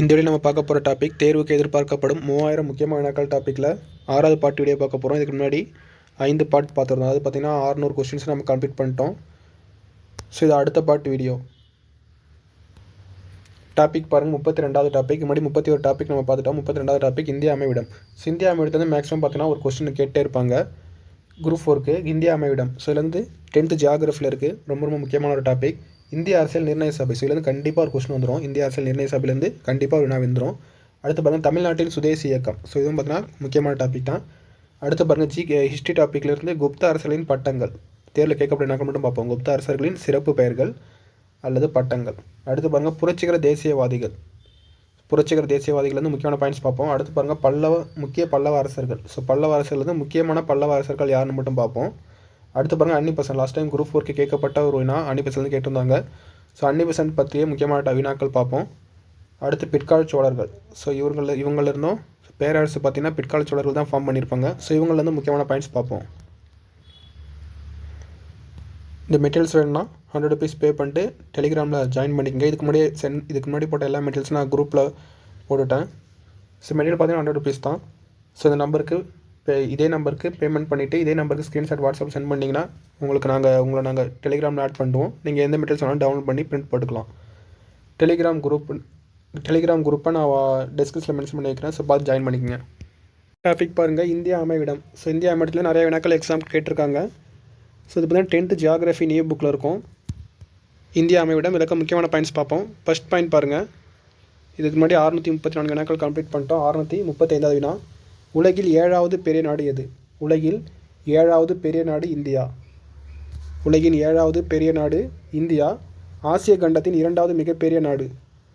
இந்த வீடியோ நம்ம பார்க்க போகிற டாபிக் தேர்வுக்கு எதிர்பார்க்கப்படும் மூவாயிரம் முக்கியமான வினாக்கள் டாப்பிக்கில் ஆறாவது பாட்டு வீடியோ பார்க்க போகிறோம் இதுக்கு முன்னாடி ஐந்து பாட் பார்த்துருந்தோம். அது பார்த்திங்கன்னா ஆறுநூறு கொஸ்டின்ஸ் நம்ம கம்ப்ளீட் பண்ணிட்டோம். ஸோ இது அடுத்த பாட்டு வீடியோ டாபிக் பாருங்கள் முப்பத்தி ரெண்டாவது டாபிக் முன்னாடி முப்பத்தி ஒரு டாபிக் நம்ம பார்த்துட்டோம். முப்பத்தி ரெண்டாவது டாபிக் இந்தியா அமைவிடம். ஸோ இந்தியா அமைவிடம் வந்து மேக்ஸிமம் பார்த்தீங்கன்னா ஒரு கொஸ்டின் கேட்டே இருப்பாங்க. குரூப் ஃபோருக்கு இந்தியா அமைவிடம். ஸோ இதுலேருந்து டென்த்து ஜியாகிரஃபியில் இருக்குது ரொம்ப ரொம்ப முக்கியமான ஒரு டாபிக் இந்திய அரசியல் நிர்ணய சபை ஸோ இதுலேருந்து கண்டிப்பாக ஒரு கொஸ்டின் வந்துடும் இந்திய அரசியல் நிர்ணய சபையிலேருந்து கண்டிப்பாக ஒரு வினா வந்துடும் அடுத்து பாருங்கள் தமிழ்நாட்டில் சுதேசி இயக்கம். ஸோ இதுவும் பார்த்தீங்கன்னா முக்கியமான டாபிக் தான். அடுத்து பாருங்கள் ஜி ஹிஸ்ட்ரி டாப்பிக்லேருந்து குப்த அரசர்களின் பட்டங்கள். தேர்வில் கேட்கப்பட்ட வினாக்கள் மட்டும் பார்ப்போம். குப்த அரசர்களின் சிறப்பு பெயர்கள் அல்லது பட்டங்கள். அடுத்து பாருங்கள் புரட்சிகர தேசியவாதிகள். புரட்சிகர தேசியவாதிகள்லேருந்து முக்கியமான பாயிண்ட்ஸ் பார்ப்போம். அடுத்து பாருங்கள் பல்லவ முக்கிய பல்லவ அரசர்கள். ஸோ பல்லவ அரசர்கள் வந்து முக்கியமான பல்லவ அரசர்கள் யாருன்னு மட்டும் பார்ப்போம். அடுத்து பாருங்கள் Annie Besant. Last time group ஃபோர்க்கு கேட்கப்பட்ட ஒரு வினா அன்னி பசன் கேட்டிருந்தாங்க. ஸோ அன்னி பசன் பற்றிய முக்கியமான வினாக்கள் பார்ப்போம். அடுத்து பிற்கால சோழர்கள். ஸோ இவர்கள் இவங்களிருந்தும் பேரரசு பார்த்தீங்கன்னா பிற்கால சோழர்கள் தான் ஃபார்ம் பண்ணியிருப்பாங்க. ஸோ இவங்களிருந்து முக்கியமான பாயிண்ட்ஸ் பார்ப்போம். இந்த மெட்டீரியல்ஸ் வேணும்னா ஹண்ட்ரட் ருபீஸ் பே பண்ணிட்டு டெலிகிராமில் ஜாயின் பண்ணிக்கங்க. இதுக்கு முன்னாடி சென்ட் இதுக்கு முன்னாடி போட்ட எல்லா மெட்டீரியல்ஸும் நான் குரூப்பில் போட்டுவிட்டேன் ஸோ மெட்டீரியல் பார்த்தீங்கன்னா ஹண்ட்ரட் ருபீஸ் தான். ஸோ இந்த நம்பருக்கு இதே நம்பருக்கு பேமெண்ட் பண்ணிவிட்டு இதே நம்பருக்கு ஸ்க்ரீன்ஷாட் வாட்ஸ்அப் சென்ட் பண்ணிங்கன்னா உங்களுக்கு நாங்கள் உங்களை நாங்கள் டெலிகிராமில் ஆட் பண்ணுவோம் நீங்கள் எந்த மெட்டீரியல்ஸ் வேணாலும் டவுன்லோட் பண்ணி பிரிண்ட் போட்டுக்கலாம். டெலிகிராம் குரூப் டெலிகிராம் குரூப்பை நான் டெஸ்கிரிப்ஷனில் மென்ஷன் பண்ணி வைக்கிறேன் ஸோ பார்த்து ஜாயின் பண்ணிக்கங்க. டாபிக் பாருங்கள் இந்தியா அமைவிடம். ஸோ இந்தியா அமைவிடத்தில் நிறைய வினாக்கள் எக்ஸாம் கேட்டிருக்காங்க. ஸோ இது பார்த்தீங்கன்னா டென்த்து ஜியாகிரஃபி நியூ புக்கில் இருக்கும். இந்தியா அமைவிடம் இதற்கு முக்கியமான பாயிண்ட்ஸ் பார்ப்போம். ஃபஸ்ட் பாயிண்ட் பாருங்கள் இதுக்கு முன்னாடி அறுநூற்றி முப்பத்தி நான்கு வினாக்கள் கம்ப்ளீட் பண்ணிட்டோம். அறுநூற்றி முப்பத்தைந்தாவது வினா. உலகில் ஏழாவது பெரிய நாடு எது? உலகில் ஏழாவது பெரிய நாடு இந்தியா. உலகின் ஏழாவது பெரிய நாடு இந்தியா. ஆசிய கண்டத்தின் இரண்டாவது மிகப்பெரிய நாடு.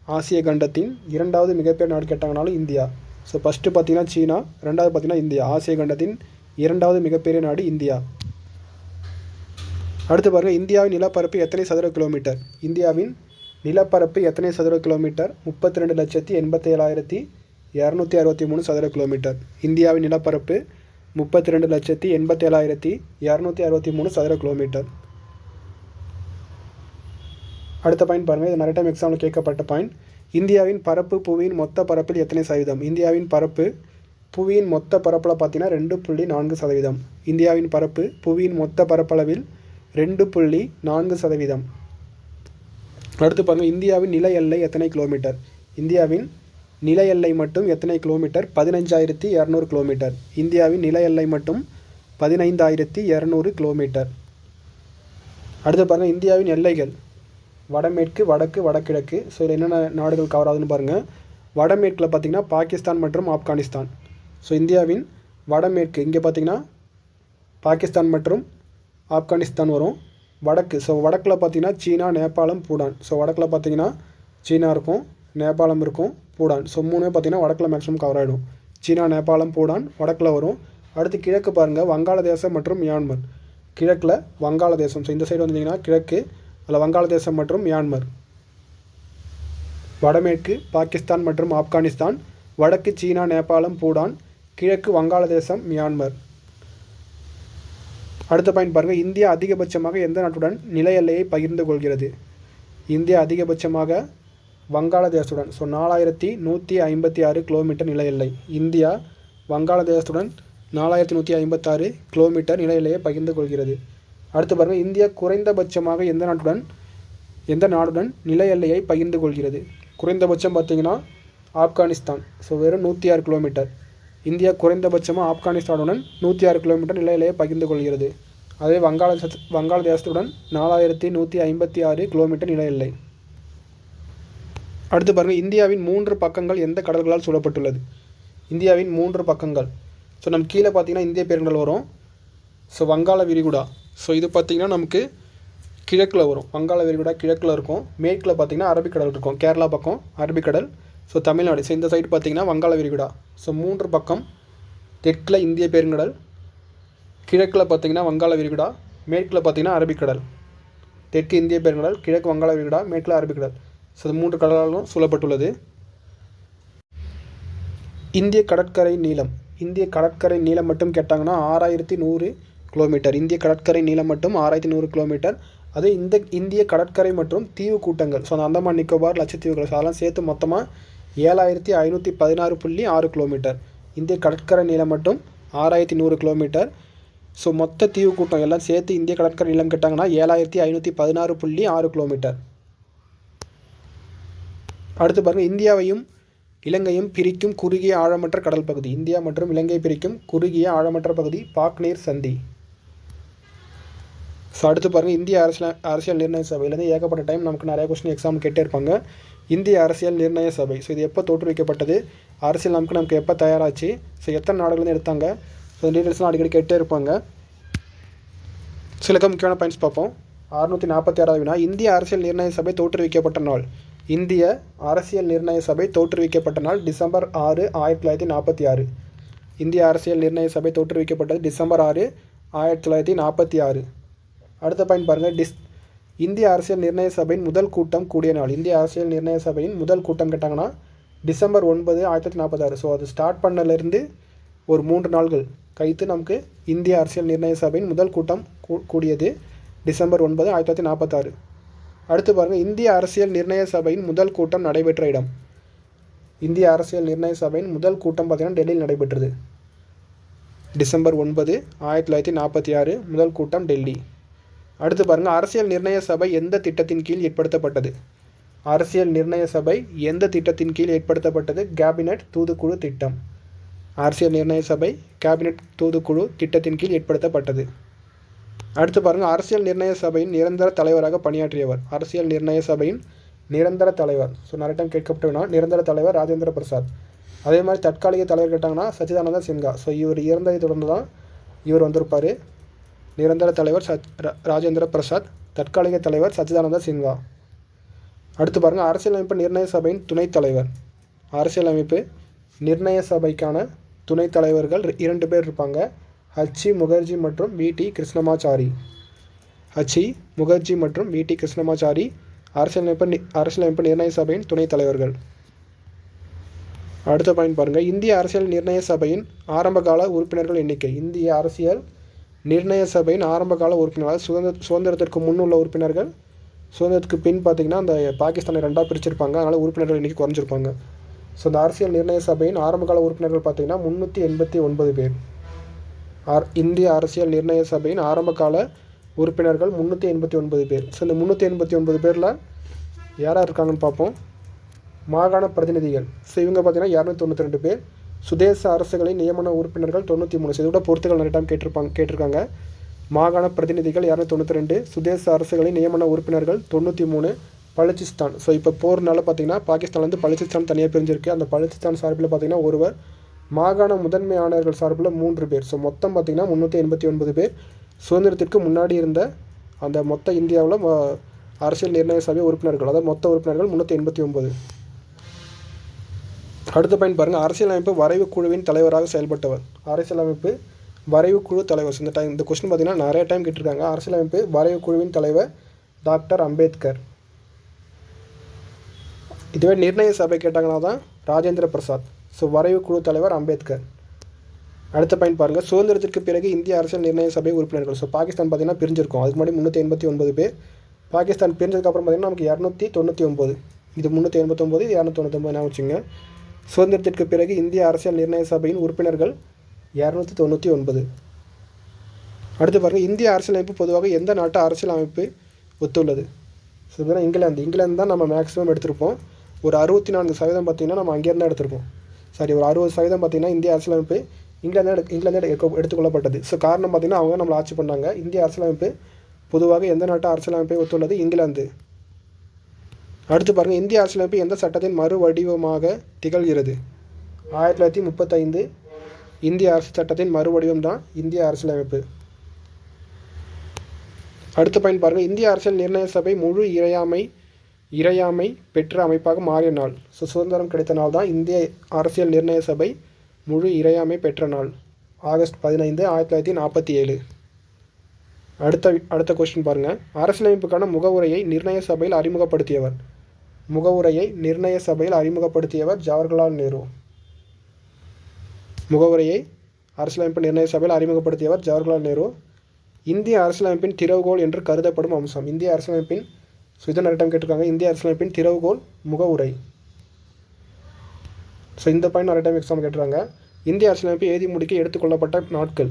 ஆசிய கண்டத்தின் இரண்டாவது மிகப்பெரிய நாடு கேட்டாங்கனாலும் இந்தியா. ஸோ ஃபஸ்ட்டு பார்த்தீங்கன்னா சீனா ரெண்டாவது பார்த்தீங்கன்னா இந்தியா. ஆசிய கண்டத்தின் இரண்டாவது மிகப்பெரிய நாடு இந்தியா. அடுத்து பாருங்கள் இந்தியாவின் நிலப்பரப்பு எத்தனை சதுர கிலோமீட்டர்? இந்தியாவின் நிலப்பரப்பு எத்தனை சதுர கிலோமீட்டர்? முப்பத்தி ரெண்டு லட்சத்தி எண்பத்தி ஏழாயிரத்தி இரநூத்தி அறுபத்தி மூணு சதுர கிலோமீட்டர் இந்தியாவின் நிலப்பரப்பு முப்பத்தி ரெண்டு லட்சத்தி எண்பத்தேழாயிரத்தி இரநூத்தி அறுபத்தி மூணு சதுர கிலோமீட்டர் அடுத்த பாயிண்ட் பாருங்கள் இது நிறைய டைம் எக்ஸாமில் கேட்கப்பட்ட பாயிண்ட் இந்தியாவின் பரப்பு புவியின் மொத்த பரப்பில் எத்தனை சதவீதம்? இந்தியாவின் பரப்பு புவியின் மொத்த பரப்பில் பார்த்தீங்கன்னா ரெண்டு புள்ளி நான்கு சதவீதம். இந்தியாவின் பரப்பு புவியின் மொத்த பரப்பளவில் ரெண்டு புள்ளி நான்கு சதவீதம். அடுத்து பாருங்கள் இந்தியாவின் நில எல்லை எத்தனை கிலோமீட்டர் இந்தியாவின் நில எல்லை மட்டும் எத்தனை கிலோமீட்டர்? பதினஞ்சாயிரத்தி இரநூறு கிலோமீட்டர். இந்தியாவின் நில எல்லை மட்டும் பதினைந்தாயிரத்தி இரநூறு கிலோமீட்டர். அடுத்து பாருங்கள் இந்தியாவின் எல்லைகள். வடமேற்கு வடக்கு வடகிழக்கு. ஸோ இதில் என்னென்ன நாடுகள் கவர் ஆகுதுன்னு பாருங்கள் வடமேற்கில் பார்த்திங்கன்னா பாகிஸ்தான் மற்றும் ஆப்கானிஸ்தான். ஸோ இந்தியாவின் வடமேற்கு இங்கே பார்த்திங்கன்னா பாகிஸ்தான் மற்றும் ஆப்கானிஸ்தான் வரும். வடக்கு ஸோ வடக்கில் பார்த்திங்கன்னா சீனா நேபாளம் பூடான். ஸோ வடக்கில் பார்த்திங்கன்னா சீனா இருக்கும். நேபாளம் இருக்கும் பூடான். ஸோ மூணுமே பார்த்திங்கன்னா வடக்கில் மேக்ஸிமம் கவர் ஆகிடும் சீனா நேபாளம் பூடான் வடக்கில் வரும். அடுத்து கிழக்கு பாருங்கள் வங்காளதேசம் மற்றும் மியான்மர். கிழக்கில் வங்காளதேசம். ஸோ இந்த சைடு வந்தீங்கன்னா கிழக்கு அதில் வங்காளதேசம் மற்றும் மியான்மர். வடமேற்கு பாகிஸ்தான் மற்றும் ஆப்கானிஸ்தான். வடக்கு சீனா நேபாளம் பூடான். கிழக்கு வங்காளதேசம் மியான்மர். அடுத்த பாயிண்ட் பாருங்கள் இந்தியா அதிகபட்சமாக எந்த நாட்டுடன் நில எல்லையை பகிர்ந்து கொள்கிறது? இந்தியா அதிகபட்சமாக வங்காளதேசத்துடன். ஸோ நாலாயிரத்தி நூற்றி ஐம்பத்தி ஆறு கிலோமீட்டர் நில எல்லை இந்தியா வங்காளதேசத்துடன் நாலாயிரத்தி நூற்றி ஐம்பத்தாறு கிலோமீட்டர் நில எல்லையை பகிர்ந்து கொள்கிறது. அடுத்து பாருங்கள் இந்தியா குறைந்தபட்சமாக எந்த நாட்டுடன் எந்த நாடுடன் நில எல்லையை பகிர்ந்து கொள்கிறது? குறைந்தபட்சம் பார்த்தீங்கன்னா ஆப்கானிஸ்தான். ஸோ வெறும் நூற்றி ஆறு கிலோமீட்டர் இந்தியா குறைந்தபட்சமாக ஆப்கானிஸ்தானுடன் நூற்றி ஆறு கிலோமீட்டர் நில எல்லையை பகிர்ந்து கொள்கிறது. அதே வங்காள வங்காளதேசத்துடன் நாலாயிரத்தி நூற்றி ஐம்பத்தி ஆறு கிலோமீட்டர் நில எல்லை அடுத்து பாருங்கள் இந்தியாவின் மூன்று பக்கங்கள் எந்த கடல்களால் சூழப்பட்டுள்ளது? இந்தியாவின் மூன்று பக்கங்கள். ஸோ நம்ம கீழே பார்த்தீங்கன்னா இந்திய பெருங்கடல் வரும். ஸோ வங்காள விரிகுடா. ஸோ இது பார்த்திங்கன்னா நமக்கு கிழக்கில் வரும். வங்காள விரிகுடா கிழக்கில் இருக்கும். மேற்கில் பார்த்திங்கன்னா அரபிக்கடல் இருக்கும். கேரளா பக்கம் அரபிக்கடல் ஸோ தமிழ்நாடு. ஸோ இந்த சைடு பார்த்திங்கன்னா வங்காள விரிகுடா. ஸோ மூன்று பக்கம் தெற்கில் இந்திய பெருங்கடல் கிழக்கில் பார்த்திங்கன்னா வங்காள விரிகுடா மேற்கில் பார்த்திங்கன்னா அரபிக்கடல் தெற்கு இந்திய பெருங்கடல் கிழக்கு வங்காள விரிகுடா மேற்கில் அரபிக்கடல் ஸோ மூன்று கடலாலும் சூழப்பட்டுள்ளது. இந்திய கடற்கரை நீளம். இந்திய கடற்கரை நீளம் மட்டும் கேட்டாங்கன்னா ஆறாயிரத்தி நூறு கிலோமீட்டர் இந்திய கடற்கரை நீளம் மட்டும் ஆறாயிரத்தி நூறு கிலோமீட்டர் அது இந்த இந்திய கடற்கரை மற்றும் தீவு கூட்டங்கள். ஸோ அந்த அந்தமான் நிக்கோபார் லட்சத்தீவுகள் ஸோ அதெல்லாம் சேர்த்து மொத்தமாக ஏழாயிரத்தி ஐநூற்றி பதினாறு புள்ளி ஆறு கிலோமீட்டர் இந்திய கடற்கரை நீளம் மட்டும் ஆறாயிரத்தி நூறு கிலோமீட்டர் ஸோ மொத்த தீவு கூட்டம் எல்லாம் சேர்த்து இந்திய கடற்கரை நீளம் கேட்டாங்கன்னா ஏழாயிரத்தி ஐநூற்றி பதினாறு புள்ளி ஆறு கிலோமீட்டர் அடுத்து பாருங்கள் இந்தியாவையும் இலங்கையும் பிரிக்கும் குறுகிய ஆழமற்ற கடல் பகுதி இந்தியா மற்றும் இலங்கை பிரிக்கும் குறுகிய ஆழமற்ற பகுதி பாக்நீர் சந்தி. ஸோ அடுத்து பாருங்கள் இந்திய அரசியல் அரசியல் நிர்ணய சபையிலேருந்து ஏகப்பட்ட டைம் நமக்கு நிறைய கொஸ்டின் எக்ஸாம் கேட்டே இருப்பாங்க. இந்திய அரசியல் நிர்ணய சபை. ஸோ இது எப்போ தோற்றுவிக்கப்பட்டது? அரசியல் நமக்கு நமக்கு எப்போ தயாராச்சு? ஸோ எத்தனை நாடுகள்லேருந்து எடுத்தாங்க? ஸோ டீட்டெயில்ஸ்லாம் அடிக்கடி கேட்டே இருப்பாங்க. சிலக்க முக்கியமான பாயிண்ட்ஸ் பார்ப்போம். அறுநூற்றி நாற்பத்தி ஆறாவது வினா இந்திய அரசியல் நிர்ணய சபை தோற்றுவிக்கப்பட்ட நாள். இந்திய அரசியல் நிர்ணய சபை தோற்றுவிக்கப்பட்ட நாள் டிசம்பர் ஆறு ஆயிரத்தி தொள்ளாயிரத்தி நாற்பத்தி ஆறு. இந்திய அரசியல் நிர்ணய சபை தோற்றுவிக்கப்பட்டது டிசம்பர் ஆறு ஆயிரத்தி தொள்ளாயிரத்தி நாற்பத்தி ஆறு. அடுத்த பாயிண்ட் பாருங்கள் டிஸ் இந்திய அரசியல் நிர்ணய சபையின் முதல் கூட்டம் கூடிய நாள். இந்திய அரசியல் நிர்ணய சபையின் முதல் கூட்டம் கேட்டாங்கன்னா டிசம்பர் ஒன்பது ஆயிரத்தி தொள்ளாயிரத்தி நாற்பத்தாறு ஸோ அது ஸ்டார்ட் பண்ணலேருந்து ஒரு மூன்று நாள்கள் கழித்து நமக்கு இந்திய அரசியல் நிர்ணய சபையின் முதல் கூட்டம் கூ கூடியது டிசம்பர் ஒன்பது ஆயிரத்தி தொள்ளாயிரத்தி நாற்பத்தாறு அடுத்து பாருங்கள் இந்திய அரசியல் நிர்ணய சபையின் முதல் கூட்டம் நடைபெற்ற இடம். இந்திய அரசியல் நிர்ணய சபையின் முதல் கூட்டம் பார்த்திங்கன்னா டெல்லியில் நடைபெற்றது. டிசம்பர் ஒன்பது ஆயிரத்தி தொள்ளாயிரத்தி நாற்பத்தி ஆறு முதல் கூட்டம் டெல்லி. அடுத்து பாருங்கள் அரசியல் நிர்ணய சபை எந்த திட்டத்தின் கீழ் ஏற்படுத்தப்பட்டது? அரசியல் நிர்ணய சபை எந்த திட்டத்தின் கீழ் ஏற்படுத்தப்பட்டது? கேபினட் தூதுக்குழு திட்டம். அரசியல் நிர்ணய சபை கேபினட் தூதுக்குழு திட்டத்தின் கீழ் ஏற்படுத்தப்பட்டது. அடுத்து பாருங்கள் அரசியல் நிர்ணய சபையின் நிரந்தர தலைவராக பணியாற்றியவர். அரசியல் நிர்ணய சபையின் நிரந்தர தலைவர். ஸோ நிறைய டைம் கேட்கப்பட்டவனா நிரந்தர தலைவர் ராஜேந்திர பிரசாத். அதே மாதிரி தற்காலிக தலைவர் கேட்டாங்கன்னா சச்சிதானந்த சின்ஹா. ஸோ இவர் இறந்ததை தொடர்ந்து தான் இவர் வந்திருப்பார். நிரந்தர தலைவர் சச் ராஜேந்திர பிரசாத் தற்காலிக தலைவர் சச்சிதானந்த சின்ஹா. அடுத்து பாருங்கள் அரசியலமைப்பு நிர்ணய சபையின் துணைத் தலைவர். அரசியலமைப்பு நிர்ணய சபைக்கான துணைத் தலைவர்கள் இரண்டு பேர் இருப்பாங்க. ஹச்சி முகர்ஜி மற்றும் V T Krishnamachari. H C Mukherjee மற்றும் வி டி கிருஷ்ணமாச்சாரி அரசியலமைப்பு அரசியலமைப்பு நிர்ணய சபையின் துணைத் தலைவர்கள். அடுத்த பாயிண்ட் பாருங்கள் இந்திய அரசியல் நிர்ணய சபையின் ஆரம்பகால உறுப்பினர்கள் எண்ணிக்கை. இந்திய அரசியல் நிர்ணய சபையின் ஆரம்பகால உறுப்பினர்கள் சுதந்திர சுதந்திரத்திற்கு முன் உள்ள உறுப்பினர்கள் சுதந்திரத்துக்கு பின் பார்த்திங்கன்னா அந்த பாகிஸ்தானை ரெண்டாக பிரிச்சிருப்பாங்க. அதனால் உறுப்பினர்கள் இன்றைக்கி குறைஞ்சிருப்பாங்க. ஸோ அந்த அரசியல் நிர்ணய சபையின் ஆரம்பகால உறுப்பினர்கள் பார்த்திங்கன்னா முந்நூற்றி எண்பத்தி ஒன்பது பேர். ஆர் இந்திய அரசியல் நிர்ணய சபையின் ஆரம்பகால உறுப்பினர்கள் முந்நூற்றி எண்பத்தி ஒன்பது பேர். ஸோ இந்த முந்நூற்றி எண்பத்தி ஒன்பது பேரில் யாராக இருக்காங்கன்னு பார்ப்போம். மாகாண பிரதிநிதிகள். ஸோ இவங்க பார்த்தீங்கன்னா இரநூத்தி தொண்ணூற்றி ரெண்டு பேர். சுதேச அரசுகளின் நியமன உறுப்பினர்கள் தொண்ணூற்றி மூணு. இதோட பொறுத்துகள் நிறைய டைம் கேட்டிருப்பாங்க கேட்டிருக்காங்க. மாகாண பிரதிநிதிகள் இரநூத்தி தொண்ணூற்றி ரெண்டு சுதேச அரசுகளின் நியமன உறுப்பினர்கள் தொண்ணூற்றி மூணு பலுச்சிஸ்தான். ஸோ இப்போ போர்னால பார்த்தீங்கன்னா பாகிஸ்தான்லேருந்து பலுச்சிஸ்தான் தனியாக பிரிஞ்சிருக்கு. அந்த பலுச்சிஸ்தான் சார்பில் பார்த்தீங்கன்னா ஒருவர் மாகாண முதன்மை ஆணையர்கள் சார்பில் மூன்று பேர். ஸோ மொத்தம் பார்த்திங்கன்னா முந்நூற்றி எண்பத்தி ஒன்பது பேர். சுதந்திரத்திற்கு முன்னாடி இருந்த அந்த மொத்த இந்தியாவில் அரசியல் நிர்ணய சபை உறுப்பினர்கள் அதாவது மொத்த உறுப்பினர்கள் முந்நூற்றி எண்பத்தி ஒன்பது. அடுத்த பாயிண்ட் பாருங்கள் அரசியலமைப்பு வரைவு குழுவின் தலைவராக செயல்பட்டவர். அரசியலமைப்பு வரைவு குழு தலைவர். இந்த டைம் இந்த கொஸ்டின் பார்த்தீங்கன்னா நிறைய டைம் கேட்டிருக்காங்க. அரசியலமைப்பு வரைவு குழுவின் தலைவர் டாக்டர் அம்பேத்கர். இதுவே நிர்ணய சபை கேட்டாங்கன்னா தான் ராஜேந்திர பிரசாத். ஸோ வரைவு குழு தலைவர் அம்பேத்கர். அடுத்த பாயிண்ட் பாருங்கள் சுதந்திரத்திற்கு பிறகு இந்திய அரசியல் நிர்ணய சபை உறுப்பினர்கள். ஸோ பாகிஸ்தான் பார்த்திங்கன்னா பிரிஞ்சிருக்கும். அதுக்கு முன்னாடி முந்நூற்றி எண்பத்தி ஒன்பது பேர். பாகிஸ்தான் பிரிஞ்சதுக்கப்புறம் பார்த்திங்கன்னா நமக்கு இரநூத்தி தொண்ணூற்றி ஒம்பது இது முந்நூற்றி எண்பத்தொம்போது இது இரநூத்தி தொண்ணூத்தொம்பது நான் வச்சுங்க சுதந்திரத்திற்கு பிறகு இந்திய அரசியல் நிர்ணய சபையின் உறுப்பினர்கள் இரநூத்தி தொண்ணூற்றி ஒன்பது. அடுத்து பாருங்கள் இந்திய அரசியலமைப்பு பொதுவாக எந்த நாட்டு அரசியல் அமைப்பு ஒத்துள்ளது? ஸோ இங்கிலாந்து. இங்கிலாந்து தான் நம்ம மேக்ஸிமம் எடுத்திருப்போம். ஒரு அறுபத்தி நான்கு சதவீதம் பார்த்திங்கன்னா நம்ம அங்கேருந்து எடுத்திருப்போம். சாரி ஒரு அறுபது சதவீதம் பார்த்திங்கன்னா இந்திய அரசியலமைப்பு இங்கிலாந்து இங்கிலாந்து எடுத்துக்கொள்ளப்பட்டது. ஸோ காரணம் பார்த்திங்கன்னா அவங்க நம்மளை ஆட்சி பண்ணாங்க. இந்திய அரசியலமைப்பு பொதுவாக எந்த நாட்டு அரசியலமைப்பை ஒத்துள்ளது? இங்கிலாந்து. அடுத்து பாருங்கள் இந்திய அரசியலமைப்பு எந்த சட்டத்தின் மறு வடிவமாக திகழ்கிறது? ஆயிரத்தி தொள்ளாயிரத்தி முப்பத்தைந்து இந்திய அரசு சட்டத்தின் மறு வடிவம் தான் இந்திய அரசியலமைப்பு. அடுத்த பயன் பாருங்கள் இந்திய அரசியல் நிர்ணய சபை முழு இறையாமை இறையாமை பெற்ற அமைப்பாக மாறிய நாள். ஸோ சுதந்திரம் கிடைத்த நாள் தான் இந்திய அரசியல் நிர்ணய சபை முழு இறையாமை பெற்ற நாள். ஆகஸ்ட் பதினைந்து ஆயிரத்தி தொள்ளாயிரத்தி நாற்பத்தி ஏழு. அடுத்த அடுத்த கொஸ்டின் பாருங்கள் அரசியலமைப்புக்கான முகவுரையை நிர்ணய சபையில் அறிமுகப்படுத்தியவர். முகவுரையை நிர்ணய சபையில் அறிமுகப்படுத்தியவர் ஜவஹர்லால் நேரு. முகவுரையை அரசியலமைப்பு நிர்ணய சபையில் அறிமுகப்படுத்தியவர் ஜவஹர்லால் நேரு. இந்திய அரசியலமைப்பின் திறவுகோல் என்று கருதப்படும் அம்சம். இந்திய அரசியலமைப்பின் ஸோ இதை நிறைய டைம் கேட்டிருக்காங்க. இந்திய அரசியலமைப்பின் திறவுகோல் முகவுரை ஸோ இந்த பாயிண்ட் நிறைய டைம் எக்ஸாம் கேட்டுருக்காங்க. இந்திய அரசியலமைப்பு எழுதி முடிக்க எடுத்துக்கொள்ளப்பட்ட நாட்கள்.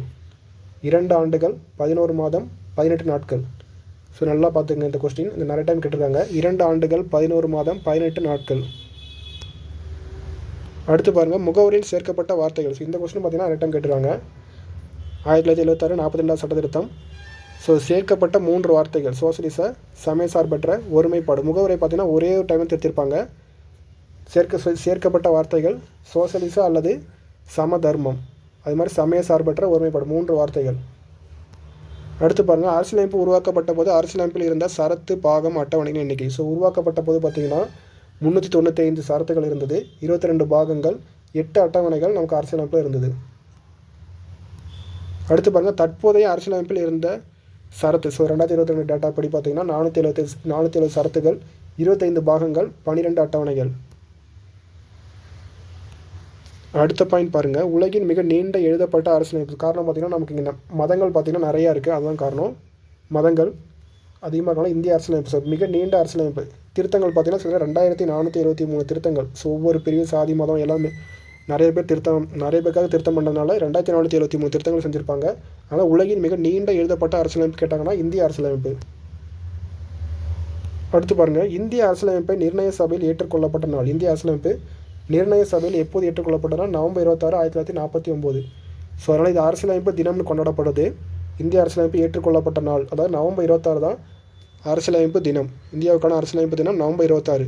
இரண்டு ஆண்டுகள் பதினோரு மாதம் பதினெட்டு நாட்கள். ஸோ நல்லா பார்த்துங்க இந்த கொஸ்டின் இந்த நிறைய டைம் கேட்டிருக்காங்க. இரண்டு ஆண்டுகள் பதினோரு மாதம் பதினெட்டு நாட்கள். அடுத்து பாருங்கள் முகவரியில் சேர்க்கப்பட்ட வார்த்தைகள். ஸோ இந்த கொஸ்டின் பார்த்தீங்கன்னா நிறைய டைம் கேட்டிருக்காங்க. ஆயிரத்தி தொள்ளாயிரத்தி எழுபத்தாறு நாற்பத்தி ரெண்டாவது சட்டத்திருத்தம் ஸோ சேர்க்கப்பட்ட மூன்று வார்த்தைகள். சோசலிச சமய சார்பற்ற ஒருமைப்பாடு. முகவரை பார்த்தீங்கன்னா ஒரே ஒரு டைம் திருத்திருப்பாங்க சேர்க்க சொ- சேர்க்கப்பட்ட வார்த்தைகள் சோசலிச அல்லது சம தர்மம் அது மாதிரி சமய சார்பற்ற ஒருமைப்பாடு. மூன்று வார்த்தைகள். அடுத்து பாருங்கள் அரசியலமைப்பு உருவாக்கப்பட்ட போது அரசியலமைப்பில் இருந்த சரத்து பாகம் அட்டவணைகள் எண்ணிக்கை. ஸோ உருவாக்கப்பட்ட போது பார்த்தீங்கன்னா முந்நூற்றி தொண்ணூற்றி ஐந்து சரத்துகள் இருந்தது. இருபத்தி ரெண்டு பாகங்கள் எட்டு அட்டவணைகள் நமக்கு அரசியலமைப்பில் இருந்தது. அடுத்து பாருங்கள் தற்போதைய அரசியலமைப்பில் இருந்த சரத்து. ஸோ ரெண்டாயிரத்தி இருபத்தி ரெண்டு டேட்டா படி பார்த்தீங்கன்னா நானூற்றி எழுபத்தி நானூற்றி எழுபது சரத்துகள் இருபத்தைந்து பாகங்கள் பன்னிரெண்டு அட்டவணைகள். அடுத்த பாயிண்ட் பாருங்கள் உலகின் மிக நீண்ட எழுதப்பட்ட அரசியலமைப்பு. காரணம் பார்த்தீங்கன்னா நமக்கு இங்கே மதங்கள் பார்த்தீங்கன்னா நிறையா இருக்குது அதுதான் காரணம். மதங்கள் அதிகமாக இருக்கலாம் இந்திய அரசியலமைப்பு. சார் மிக நீண்ட அரசியலமைப்பு. திருத்தங்கள் பார்த்திங்கன்னா சில ரெண்டாயிரத்தி நானூற்றி இருபத்தி மூணு திருத்தங்கள். ஸோ ஒவ்வொரு பிரிவு சாதி மதம் எல்லாமே நிறைய பேர் திருத்தம் நிறைய பேருக்காக திருத்தம் பண்ணதுனால ரெண்டாயிரத்தி நானூற்றி எழுபத்தி மூணு திருத்தங்கள் செஞ்சுருப்பாங்க. ஆனால் உலகின் மிக நீண்ட எழுதப்பட்ட அரசியலமைப்பு கேட்டாங்கன்னா இந்திய அரசியலமைப்பு. அடுத்து பாருங்கள் இந்திய அரசியலமைப்பை நிர்ணய சபையில் ஏற்றுக்கொள்ளப்பட்ட நாள். இந்திய அரசியலமைப்பு நிர்ணய சபையில் எப்போது ஏற்றுக்கொள்ளப்பட்டனா நவம்பர் இருபத்தாறு ஆயிரத்தி தொள்ளாயிரத்தி நாற்பத்தி ஒம்பது. ஸோ அதனால் இது அரசியலமைப்பு தினம்னு கொண்டாடப்படுது. இந்திய அரசியலமைப்பு ஏற்றுக்கொள்ளப்பட்ட நாள். அதாவது நவம்பர் இருபத்தாறு தான் அரசியலமைப்பு தினம். இந்தியாவுக்கான அரசியலமைப்பு தினம் நவம்பர் இருபத்தாறு.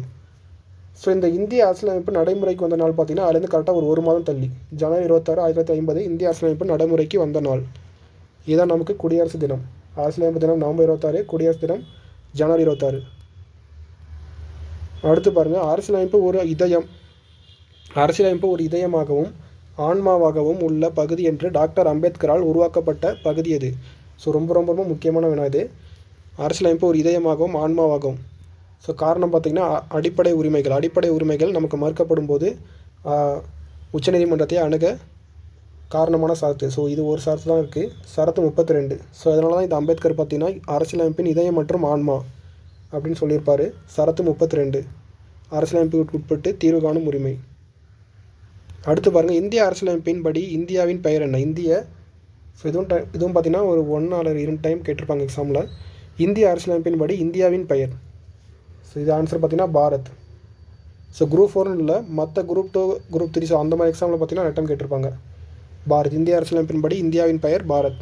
ஸோ இந்த இந்திய அரசியலமைப்பு நடைமுறைக்கு வந்த நாள் பார்த்தீங்கன்னா அதுலேருந்து கரெக்டாக ஒரு ஒரு மாதம் தள்ளி. ஜனவரி இருபத்தாறு ஆயிரத்தி தொள்ளாயிரத்தி ஐம்பது இந்திய அரசியலமைப்பு நடைமுறைக்கு வந்த நாள். இதுதான் நமக்கு குடியரசு தினம். அரசியலமைப்பு தினம் நவம்பர் இருபத்தாறு குடியரசு தினம் ஜனவரி இருபத்தாறு. அடுத்து பாருங்கள் அரசியலமைப்பு ஒரு இதயம். அரசியலமைப்பு ஒரு இதயமாகவும் ஆன்மாவாகவும் உள்ள பகுதி என்று டாக்டர் அம்பேத்கரால் உருவாக்கப்பட்ட பகுதி அது ஸோ ரொம்ப ரொம்ப ரொம்ப முக்கியமான வினா இது. அரசியலமைப்பு ஒரு இதயமாகவும் ஆன்மாவாகவும். ஸோ காரணம் பார்த்திங்கன்னா அடிப்படை உரிமைகள் அடிப்படை உரிமைகள் நமக்கு மறுக்கப்படும் போது உச்சநீதிமன்றத்தை அணுக காரணமான சரத்து. ஸோ இது ஒரு சரத்து தான் இருக்குது சரத்து முப்பத்தி ரெண்டு ஸோ அதனால தான் இந்த அம்பேத்கர் பார்த்திங்கன்னா அரசியலமைப்பின் இதயம் மற்றும் ஆன்மா அப்படின்னு சொல்லியிருப்பார். சரத்து முப்பத்தி ரெண்டு அரசியலமைப்புக்கு உட்பட்டு தீர்வு காணும் உரிமை. அடுத்து பாருங்கள் இந்திய அரசியலமைப்பின் படி இந்தியாவின் பெயர் என்ன? இந்திய ஸோ இதுவும் டைம் இதுவும் பார்த்திங்கன்னா ஒரு ஒன் ஆர் இரண்டு டைம் கேட்டிருப்பாங்க எக்ஸாமில் இந்திய அரசியலமைப்பின் படி இந்தியாவின் பெயர். ஸோ இது ஆன்சர் பார்த்தீங்கன்னா பாரத். ஸோ குரூப் ஃபோர்னு இல்லை மற்ற group two group three so அந்த மாதிரி எக்ஸாமில் பார்த்தீங்கன்னா ரெட்டம் கேட்டிருப்பாங்க. பாரத் இந்திய அரசியலமைப்பின் படி இந்தியாவின் பெயர் பாரத்.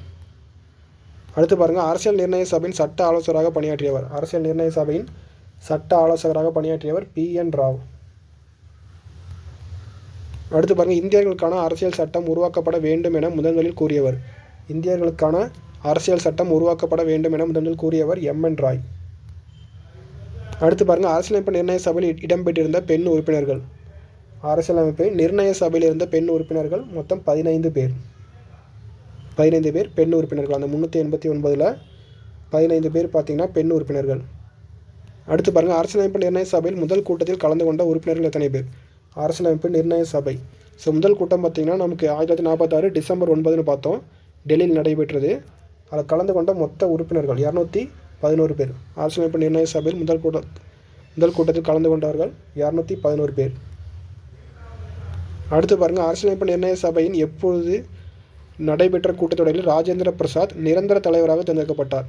அடுத்து பாருங்கள் அரசியல் நிர்ணய சபையின் சட்ட ஆலோசகராக பணியாற்றியவர். அரசியல் நிர்ணய சபையின் சட்ட ஆலோசகராக பணியாற்றியவர் பி. என். ராவ். அடுத்து பாருங்கள் இந்தியர்களுக்கான அரசியல் சட்டம் உருவாக்கப்பட வேண்டும் என முதன்களில் கூறியவர். இந்தியர்களுக்கான அரசியல் சட்டம் உருவாக்கப்பட வேண்டும் என முதலில் கூறியவர் எம். என். ராய். அடுத்து பாருங்கள் அரசியலமைப்பு நிர்ணய சபையில் இடம்பெற்றிருந்த பெண் உறுப்பினர்கள். அரசியலமைப்பு நிர்ணய சபையில் இருந்த பெண் உறுப்பினர்கள் மொத்தம் பதினைந்து பேர். பதினைந்து பேர் பெண் உறுப்பினர்கள். அந்த முந்நூற்றி எண்பத்தி ஒன்பதில் பதினைந்து பேர் பார்த்திங்கன்னா பெண் உறுப்பினர்கள். அடுத்து பாருங்கள் அரசியலமைப்பு நிர்ணய சபையில் முதல் கூட்டத்தில் கலந்து கொண்ட உறுப்பினர்கள் எத்தனை பேர்? அரசியலமைப்பு நிர்ணய சபை. ஸோ முதல் கூட்டம் பார்த்திங்கன்னா நமக்கு ஆயிரத்தி தொள்ளாயிரத்தி நாற்பத்தாறு டிசம்பர் ஒன்பதுன்னு பார்த்தோம். டெல்லியில் நடைபெற்றது. அதில் கலந்து கொண்ட மொத்த உறுப்பினர்கள் இரநூத்தி பதினோரு பேர். அரசியலமைப்பு நிர்ணய சபையில் முதல் கூட்ட முதல் கூட்டத்தில் கலந்து கொண்டவர்கள் இரநூத்தி பதினோரு பேர். அடுத்து பாருங்கள் அரசியலமைப்பு நிர்ணய சபையின் எப்பொழுது நடைபெற்ற கூட்டத்தொடரில் ராஜேந்திர பிரசாத் நிரந்தர தலைவராக தேர்ந்தெடுக்கப்பட்டார்.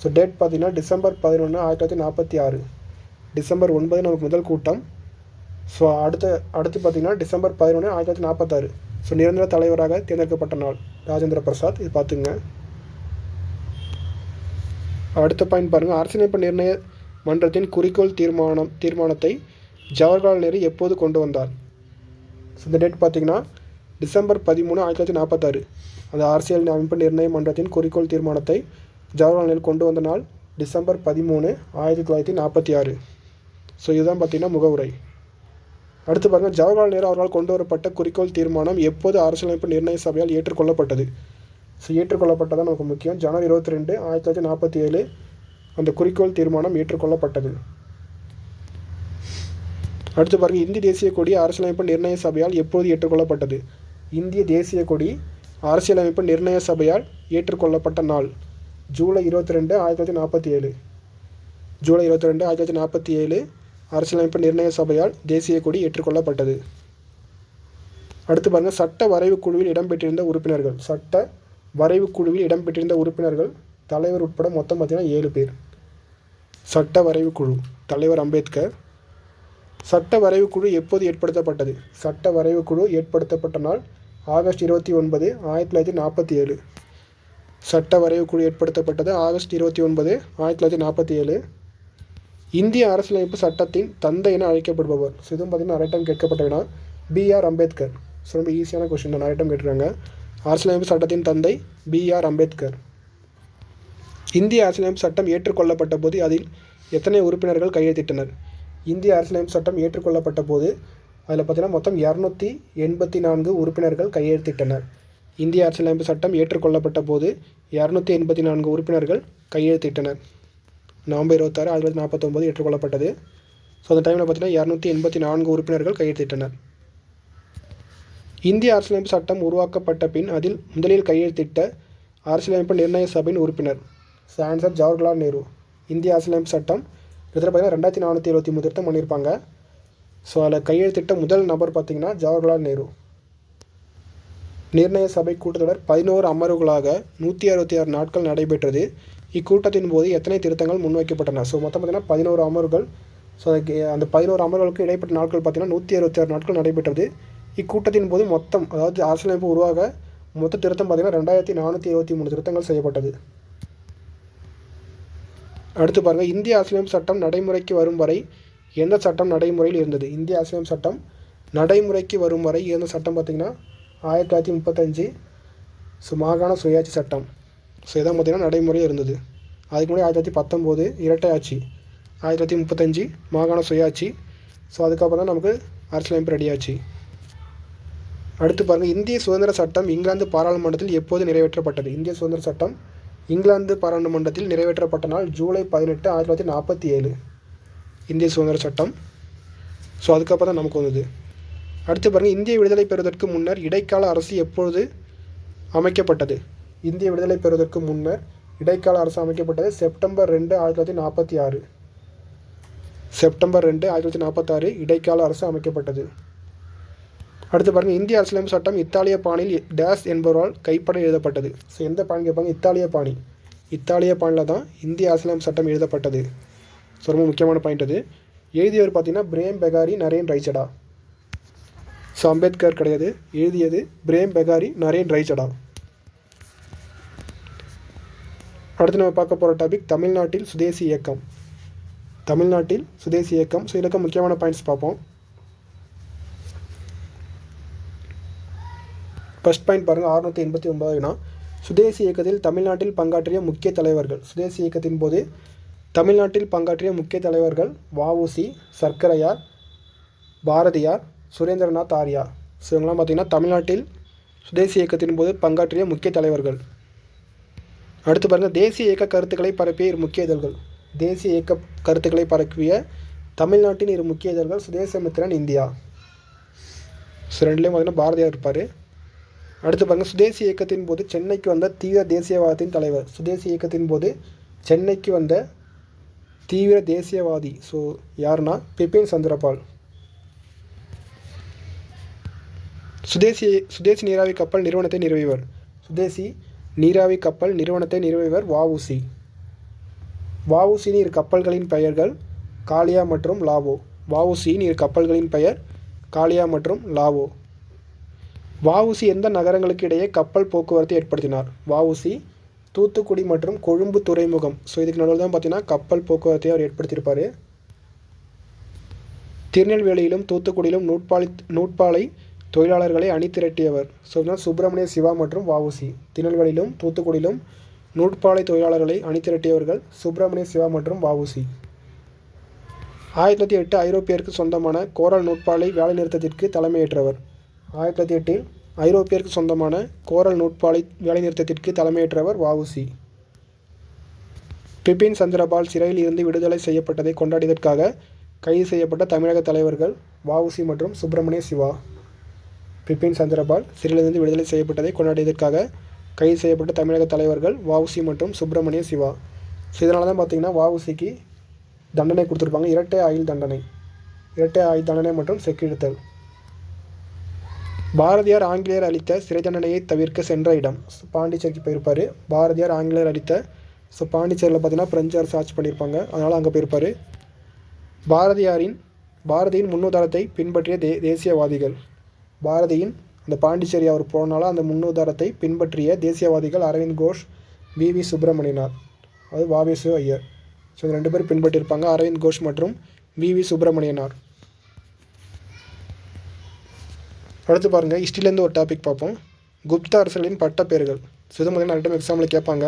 ஸோ டேட் பார்த்தீங்கன்னா டிசம்பர் பதினொன்று ஆயிரத்தி தொள்ளாயிரத்தி நாற்பத்தி ஆறு. டிசம்பர் ஒன்பது நமக்கு முதல் கூட்டம். ஸோ அடுத்த அடுத்து பார்த்தீங்கன்னா டிசம்பர் பதினொன்று ஆயிரத்தி தொள்ளாயிரத்தி நாற்பத்தாறு. ஸோ நிரந்தர தலைவராக தேர்ந்தெடுக்கப்பட்ட நாள் ராஜேந்திர பிரசாத். இது பார்த்துங்க அடுத்த பாயிண்ட் பாருங்கள் அரசியலமைப்பு நிர்ணய மன்றத்தின் குறிக்கோள் தீர்மானம் தீர்மானத்தை ஜவஹர்லால் நேரு எப்போது கொண்டு வந்தார்? ஸோ இந்த டேட் பார்த்தீங்கன்னா டிசம்பர் பதிமூணு ஆயிரத்தி தொள்ளாயிரத்தி நாற்பத்தாறு. அது அரசியல் அமைப்பு நிர்ணய மன்றத்தின் குறிக்கோள் தீர்மானத்தை ஜவஹர்லால் நேரு கொண்டு வந்த நாள் டிசம்பர் பதிமூணு ஆயிரத்தி தொள்ளாயிரத்தி நாற்பத்தி ஆறு. ஸோ இதுதான் பார்த்திங்கன்னா முகவுரை. அடுத்து பாருங்கள் ஜவஹர்லால் நேரு அவர்களால் கொண்டு வரப்பட்ட குறிக்கோள் தீர்மானம் எப்போது அரசியலமைப்பு நிர்ணய சபையால் ஏற்றுக்கொள்ளப்பட்டது? ஸோ ஏற்றுக்கொள்ளப்பட்டதான் நமக்கு முக்கியம். ஜனவரி இருபத்தி ரெண்டு ஆயிரத்தி தொள்ளாயிரத்தி நாற்பத்தி ஏழு அந்த குறிக்கோள் தீர்மானம் ஏற்றுக்கொள்ளப்பட்டது. அடுத்து பாருங்கள் இந்திய தேசிய கொடி அரசியலமைப்பு நிர்ணய சபையால் எப்போது ஏற்றுக்கொள்ளப்பட்டது? இந்திய தேசிய கொடி அரசியலமைப்பு நிர்ணய சபையால் ஏற்றுக்கொள்ளப்பட்ட நாள் ஜூலை இருபத்தி ரெண்டு ஆயிரத்தி தொள்ளாயிரத்தி நாற்பத்தி ஏழு. ஜூலை இருபத்தி ரெண்டு ஆயிரத்தி தொள்ளாயிரத்தி நாற்பத்தி ஏழு அரசியலமைப்பு நிர்ணய சபையால் தேசிய கொடி ஏற்றுக்கொள்ளப்பட்டது. அடுத்து பாருங்கள் சட்ட வரைவு குழுவில் இடம்பெற்றிருந்த உறுப்பினர்கள் சட்ட வரைவு குழுவில் இடம்பெற்றிருந்த உறுப்பினர்கள் தலைவர் உட்பட மொத்தம் பார்த்தீங்கன்னா ஏழு பேர். சட்ட வரைவு குழு தலைவர் அம்பேத்கர். சட்ட வரைவு குழு எப்போது ஏற்படுத்தப்பட்டது? சட்ட வரைவு குழு ஏற்படுத்தப்பட்ட நாள் ஆகஸ்ட் இருபத்தி ஒன்பது ஆயிரத்தி தொள்ளாயிரத்தி நாற்பத்தி ஏழு சட்ட வரைவு குழு ஏற்படுத்தப்பட்டது ஆகஸ்ட் இருபத்தி ஒன்பது ஆயிரத்தி தொள்ளாயிரத்தி நாற்பத்தி ஏழு இந்திய அரசியலமைப்பு சட்டத்தின் தந்தை என அழைக்கப்படுபவர். ஸோ இதுவும் பார்த்தீங்கன்னா நிறைய டைம் கேட்கப்பட்ட வினா பிஆர் அம்பேத்கர். ஸோ ரொம்ப ஈஸியான கொஸ்டின் தான். நிறைய டைம் கேட்டிருக்காங்க. அரசியலமைப்பு சட்டத்தின் தந்தை பிஆர் அம்பேத்கர். இந்திய அரசியலமைப்பு சட்டம் ஏற்றுக்கொள்ளப்பட்ட போது அதில் எத்தனை உறுப்பினர்கள் கையெழுத்திட்டனர்? இந்திய அரசியலமைப்பு சட்டம் ஏற்றுக்கொள்ளப்பட்ட போது அதில் பார்த்தீங்கன்னா மொத்தம் இரநூத்தி எண்பத்தி நான்கு உறுப்பினர்கள் கையெழுத்திட்டனர். இந்திய அரசியலமைப்பு சட்டம் ஏற்றுக்கொள்ளப்பட்ட போது இரநூத்தி எண்பத்தி நான்கு உறுப்பினர்கள் கையெழுத்திட்டனர். நவம்பர் இருபத்தாறு ஆயிரத்தி தொள்ளாயிரத்தி நாற்பத்தொம்போது ஏற்றுக்கொள்ளப்பட்டது. ஸோ அந்த டைமில் பார்த்தீங்கன்னா இரநூத்தி எண்பத்தி நான்கு உறுப்பினர்கள் கையெழுத்திட்டனர். இந்திய அரசியலமைப்பு சட்டம் உருவாக்கப்பட்ட பின் அதில் முதலில் கையெழுத்திட்ட அரசியலமைப்பு நிர்ணய சபையின் உறுப்பினர் ஆன்சர் ஜவஹர்லால் நேரு. இந்திய அரசியலமைப்பு சட்டம் கிட்டத்தட்ட பார்த்தீங்கன்னா ரெண்டாயிரத்தி நானூற்றி எழுபத்தி மூணு திருத்தம் பண்ணியிருப்பாங்க ஸோ அதில் கையெழுத்திட்ட முதல் நபர் பார்த்திங்கன்னா ஜவஹர்லால் நேரு. நிர்ணய சபை கூட்டத்தொடர் பதினோரு அமர்வுகளாக நூற்றி அறுபத்தி ஆறு நாட்கள் நடைபெற்றது. இக்கூட்டத்தின் போது எத்தனை திருத்தங்கள் முன்வைக்கப்பட்டன? ஸோ மொத்தம் பார்த்தீங்கன்னா பதினோரு அமர்வுகள். ஸோ அந்த பதினோரு அமர்வுகளுக்கு இடைப்பட்ட நாட்கள் பார்த்தீங்கன்னா நூற்றி அறுபத்தி ஆறு நாட்கள் நடைபெற்றது. இக்கூட்டத்தின் போது மொத்தம் அதாவது அரசியலமைப்பு உருவாக மொத்த திருத்தம் பார்த்தீங்கன்னா ரெண்டாயிரத்தி நானூற்றி இருபத்தி மூணு திருத்தங்கள் செய்யப்பட்டது. அடுத்து பாருங்கள் இந்திய அரசியலமைப்பு சட்டம் நடைமுறைக்கு வரும் வரை எந்த சட்டம் நடைமுறையில் இருந்தது? இந்திய அரசியலமைப்பு சட்டம் நடைமுறைக்கு வரும் வரை இருந்த சட்டம் பார்த்திங்கன்னா ஆயிரத்தி தொள்ளாயிரத்தி முப்பத்தஞ்சு ஸோ மாகாண சுயாட்சி சட்டம். ஸோ இதான் பார்த்திங்கன்னா நடைமுறையில் இருந்தது. அதுக்கு முன்னாடி ஆயிரத்தி தொள்ளாயிரத்தி பத்தொம்போது இரட்டை ஆட்சி ஆயிரத்தி தொள்ளாயிரத்தி முப்பத்தஞ்சு மாகாண சுயாட்சி. ஸோ அதுக்கப்புறம் தான் நமக்கு அரசியலமைப்பு ரெடி ஆச்சு. அடுத்து பாருங்கள் இந்திய சுதந்திர சட்டம் இங்கிலாந்து பாராளுமன்றத்தில் எப்போது நிறைவேற்றப்பட்டது? இந்திய சுதந்திர சட்டம் இங்கிலாந்து பாராளுமன்றத்தில் நிறைவேற்றப்பட்ட நாள் ஜூலை பதினெட்டு ஆயிரத்தி தொள்ளாயிரத்தி நாற்பத்தி ஏழு. இந்திய சுதந்திர சட்டம். ஸோ அதுக்கப்புறம் தான் நமக்கு வந்தது. அடுத்து பாருங்கள் இந்திய விடுதலை பெறுவதற்கு முன்னர் இடைக்கால அரசு எப்பொழுது அமைக்கப்பட்டது? இந்திய விடுதலை பெறுவதற்கு முன்னர் இடைக்கால அரசு அமைக்கப்பட்டது செப்டம்பர் ரெண்டு ஆயிரத்தி தொள்ளாயிரத்தி நாற்பத்தி ஆறு. செப்டம்பர் ரெண்டு ஆயிரத்தி தொள்ளாயிரத்தி நாற்பத்தாறு இடைக்கால அரசு அமைக்கப்பட்டது. அடுத்து பாருங்கள் இந்திய அரசியலமைப்பு சட்டம் இத்தாலிய பாணியில் டேஸ் என்பவரால் கைப்பட எழுதப்பட்டது. ஸோ எந்த பாணி கேட்பாங்க? இத்தாலிய பாணி. இத்தாலிய பாணியில் தான் இந்திய அரசியலமைப்பு சட்டம் எழுதப்பட்டது. ஸோ ரொம்ப முக்கியமான பாயிண்ட் அது. எழுதியவர் பார்த்தீங்கன்னா பிரேம் பெகாரி நரேன் ரைச்சடா. ஸோ அம்பேத்கர் கிடையாது. எழுதியது பிரேம் பெகாரி நரேன் ரைச்சடா. அடுத்து நம்ம பார்க்க போகிற டாபிக் தமிழ்நாட்டில் சுதேசி இயக்கம். தமிழ்நாட்டில் சுதேசி இயக்கம். ஸோ இதுக்கு முக்கியமான பாயிண்ட்ஸ் பார்ப்போம். ஃபர்ஸ்ட் பாயிண்ட் பாருங்கள் அறுநூற்றி எண்பத்தி ஒன்பதுனா சுதேசி இயக்கத்தில் தமிழ்நாட்டில் பங்காற்றிய முக்கிய தலைவர்கள். சுதேசி இயக்கத்தின் போது தமிழ்நாட்டில் பங்காற்றிய முக்கிய தலைவர்கள் வஉசி சர்க்கரையார் பாரதியார் சுரேந்திரநாத் ஆர்யார். ஸோ இவங்கெல்லாம் பார்த்திங்கன்னா தமிழ்நாட்டில் சுதேசி இயக்கத்தின் போது பங்காற்றிய முக்கிய தலைவர்கள். அடுத்து பாருங்கள் தேசிய இயக்க கருத்துக்களை பரப்பிய இரு முக்கிய இதழ்கள். தேசிய இயக்க கருத்துக்களை பரப்பிய தமிழ்நாட்டின் இரு முக்கிய இதழ்கள் சுதேசமித்திரன் இந்தியா. ஸோ ரெண்டுலேயும் பார்த்தீங்கன்னா பாரதியார் இருப்பார். அடுத்து பாருங்கள் சுதேசி இயக்கத்தின் போது சென்னைக்கு வந்த தீவிர தேசியவாதத்தின் தலைவர். சுதேசி இயக்கத்தின் போது சென்னைக்கு வந்த தீவிர தேசியவாதி. ஸோ யாருன்னா? பிபின் சந்திரபால். சுதேசி சுதேசி நீராவி கப்பல் நிறுவனத்தை நிறுவியவர். சுதேசி நீராவி கப்பல் நிறுவனத்தை நிறுவியவர் வஉசி. வஉசியின் இரு கப்பல்களின் பெயர்கள் காளியா மற்றும் லாவோ. வஉசியின் இரு கப்பல்களின் பெயர் காளியா மற்றும் லாவோ. வஉசி எந்த நகரங்களுக்கு இடையே கப்பல் போக்குவரத்து ஏற்படுத்தினார். வஉசி தூத்துக்குடி மற்றும் கொழும்பு துறைமுகம். ஸோ இதுக்கு நடுவில் தான் பார்த்தீங்கன்னா கப்பல் போக்குவரத்தை அவர் ஏற்படுத்தியிருப்பார். திருநெல்வேலியிலும் தூத்துக்குடியிலும் நூற்பாலை நூற்பாலை தொழிலாளர்களை அணி திரட்டியவர் ஸோ இதுதான் சுப்பிரமணிய சிவா மற்றும் வஉசி. திருநெல்வேலியிலும் தூத்துக்குடியிலும் நூற்பாலை தொழிலாளர்களை அணி திரட்டியவர்கள் சுப்பிரமணிய சிவா மற்றும் வஉசி. ஆயிரத்தி தொள்ளாயிரத்தி எட்டு ஐரோப்பியருக்கு சொந்தமான கோரல் நூற்பாலை வேலைநிறுத்தத்திற்கு தலைமையேற்றவர். ஆயிரத்தி தொள்ளாயிரத்தி எட்டில் ஐரோப்பியருக்கு சொந்தமான கோரல் நூற்பாலை வேலைநிறுத்தத்திற்கு தலைமையேற்றவர் வஉசி. பிபின் சந்திரபால் சிறையில் இருந்து விடுதலை செய்யப்பட்டதை கொண்டாடியதற்காக கைது செய்யப்பட்ட தமிழக தலைவர்கள் வஉசி மற்றும் சுப்பிரமணிய சிவா. பிபின் சந்திரபால் சிறையிலிருந்து விடுதலை செய்யப்பட்டதை கொண்டாடியதற்காக கைது செய்யப்பட்ட தமிழக தலைவர்கள் வஉசி மற்றும் சுப்பிரமணிய சிவா. ஸோ இதனால தான் பார்த்தீங்கன்னா வஉசிக்கு தண்டனை கொடுத்துருப்பாங்க. இரட்டை ஆயுள் தண்டனை. இரட்டை ஆயுள் தண்டனை மற்றும் செக்கிழுத்தல். பாரதியார் ஆங்கிலேயர் அளித்த சிறை தண்டனையை தவிர்க்க சென்ற இடம். பாண்டிச்சேரிக்கு போயிருப்பார். பாரதியார் ஆங்கிலேயர் அளித்த ஸோ பாண்டிச்சேரியில் பார்த்தீங்கன்னா பிரெஞ்சு அரசு ஆட்சி பண்ணியிருப்பாங்க. அதனால் அங்கே போயிருப்பார். பாரதியாரின் பாரதியின் முன்னுதாரத்தை பின்பற்றிய தே தேசியவாதிகள். பாரதியின் அந்த பாண்டிச்சேரி அவர் போனால அந்த முன்னுதாரத்தை பின்பற்றிய தேசியவாதிகள் அரவிந்த் கோஷ் வி. வி. சுப்பிரமணியனார். அது வாவேசு ஐயர். ஸோ இந்த ரெண்டு பேரும் பின்பற்றியிருப்பாங்க. அரவிந்த் கோஷ் மற்றும் வி. வி. சுப்பிரமணியனார். அடுத்து பாருங்கள் ஹிஸ்ட்ரிலேருந்து ஒரு டாபிக் பார்ப்போம். குப்த அரசர்களின் பட்டப்பேர்கள் ஸோ இது முதல்ல நிறைய எக்ஸாமில் கேட்பாங்க.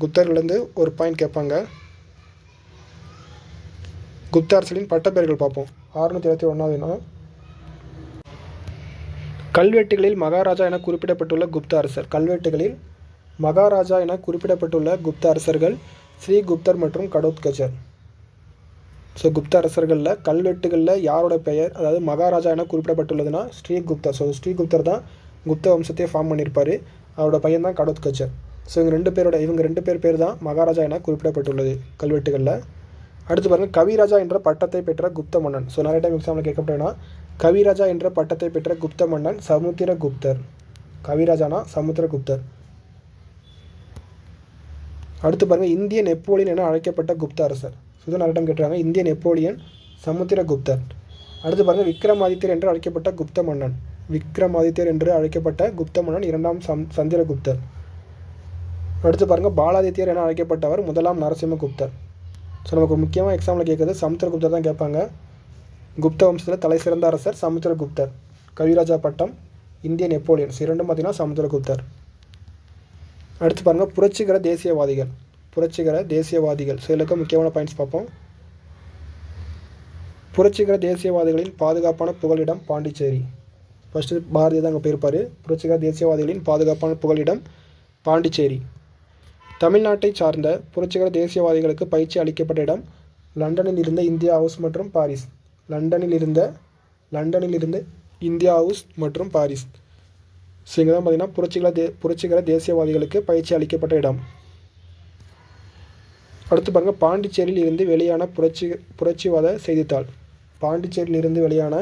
குப்தர்கள்லேருந்து ஒரு பாயிண்ட் கேட்பாங்க. குப்த அரசர்களின் பட்டப்பேர்கள் பார்ப்போம். அறுநூற்றி இருபத்தி ஒன்றாவதுனா கல்வெட்டுகளில் மகாராஜா என குறிப்பிடப்பட்டுள்ள குப்த அரசர். கல்வெட்டுகளில் மகாராஜா என குறிப்பிடப்பட்டுள்ள குப்த அரசர்கள் ஸ்ரீகுப்தர் மற்றும் கடோத்கஜர். ஸோ குப்த அரசர்களில் கல்வெட்டுகளில் யாரோட பெயர் அதாவது மகாராஜா என குறிப்பிடப்பட்டுள்ளதுன்னா ஸ்ரீகுப்தா ஸோ ஸ்ரீகுப்தர் தான் குப்த வம்சத்தையே ஃபார்ம் பண்ணியிருப்பார் அவரோட பையன் தான் கடோத்கச்சர் ஸோ இவங்க ரெண்டு பேரோட இவங்க ரெண்டு பேர் பேர் தான் மகாராஜா என குறிப்பிடப்பட்டுள்ளது கல்வெட்டுகளில். அடுத்து பாருங்கள் கவிராஜா என்ற பட்டத்தை பெற்ற குப்த மன்னன். ஸோ நிறைய டைம் எக்ஸாமில் கேட்கப்பட்டேன்னா கவிராஜா என்ற பட்டத்தை பெற்ற குப்த மன்னன் சமுத்திரகுப்தர் கவிராஜானா சமுத்திரகுப்தர் அடுத்து பாருங்கள் இந்திய நெப்போலியன் என அழைக்கப்பட்ட குப்த அரசர். இது நிறைய டைம் கேட்டுருக்காங்க. இந்திய நெப்போலியன் சமுத்திரகுப்தர். அடுத்து பாருங்கள் விக்ரமாதித்யர் என்று அழைக்கப்பட்ட குப்த மன்னன். விக்ரமாதித்யர் என்று அழைக்கப்பட்ட குப்த மன்னன் இரண்டாம் சம் சந்திரகுப்தர். அடுத்து பாருங்கள் பாலாதித்யர் என அழைக்கப்பட்டவர் முதலாம் நரசிம்மகுப்தர். ஸோ நமக்கு முக்கியமாக எக்ஸாமில் கேட்குறது சமுத்திரகுப்தர் தான் கேட்பாங்க. குப்த வம்சத்தில் தலை சிறந்த அரசர் சமுத்திரகுப்தர். கவிராஜா பட்டம் இந்திய நெப்போலியன்ஸ் இரண்டும் பார்த்தீங்கன்னா சமுத்திரகுப்தர். அடுத்து பாருங்கள் புரட்சிகர தேசியவாதிகள். புரட்சிகர தேசியவாதிகள். ஸோ இதுல முக்கியமான பாயிண்ட்ஸ் பார்ப்போம். புரட்சிகர தேசியவாதிகளின் பாதுகாப்பான புகலிடம் பாண்டிச்சேரி. ஃபஸ்ட்டு பாரதி தான் அங்கே போயிருப்பார். புரட்சிகர தேசியவாதிகளின் பாதுகாப்பான புகலிடம் பாண்டிச்சேரி. தமிழ்நாட்டை சார்ந்த புரட்சிகர தேசியவாதிகளுக்கு பயிற்சி அளிக்கப்பட்ட இடம் லண்டனில் இருந்த இந்தியா ஹவுஸ் மற்றும் பாரிஸ். லண்டனில் இருந்த லண்டனில் இருந்து இந்தியா ஹவுஸ் மற்றும் பாரிஸ். ஸோ இங்கே தான் பார்த்தீங்கன்னா புரட்சிகர தே புரட்சிகர தேசியவாதிகளுக்கு பயிற்சி அளிக்கப்பட்ட இடம். அடுத்து பாருங்கள் பாண்டிச்சேரியில் இருந்து வெளியான புரட்சி புரட்சிவாத செய்தித்தாள். பாண்டிச்சேரியில் இருந்து வெளியான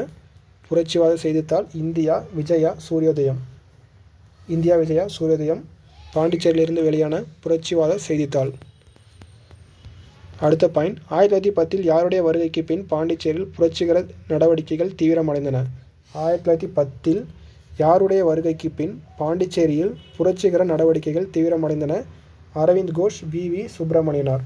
புரட்சிவாத செய்தித்தாள் இந்தியா விஜயா சூரியோதயம். இந்தியா விஜயா சூரியோதயம் பாண்டிச்சேரியிலிருந்து வெளியான புரட்சிவாத செய்தித்தாள். அடுத்த பாயிண்ட் ஆயிரத்தி தொள்ளாயிரத்தி பத்தில் யாருடைய வருகைக்கு பின் பாண்டிச்சேரியில் புரட்சிகர நடவடிக்கைகள் தீவிரமடைந்தன? ஆயிரத்தி தொள்ளாயிரத்தி பத்தில் யாருடைய வருகைக்கு பின் பாண்டிச்சேரியில் புரட்சிகர நடவடிக்கைகள் தீவிரமடைந்தன? Aravind Ghosh V V Subramaniyanar.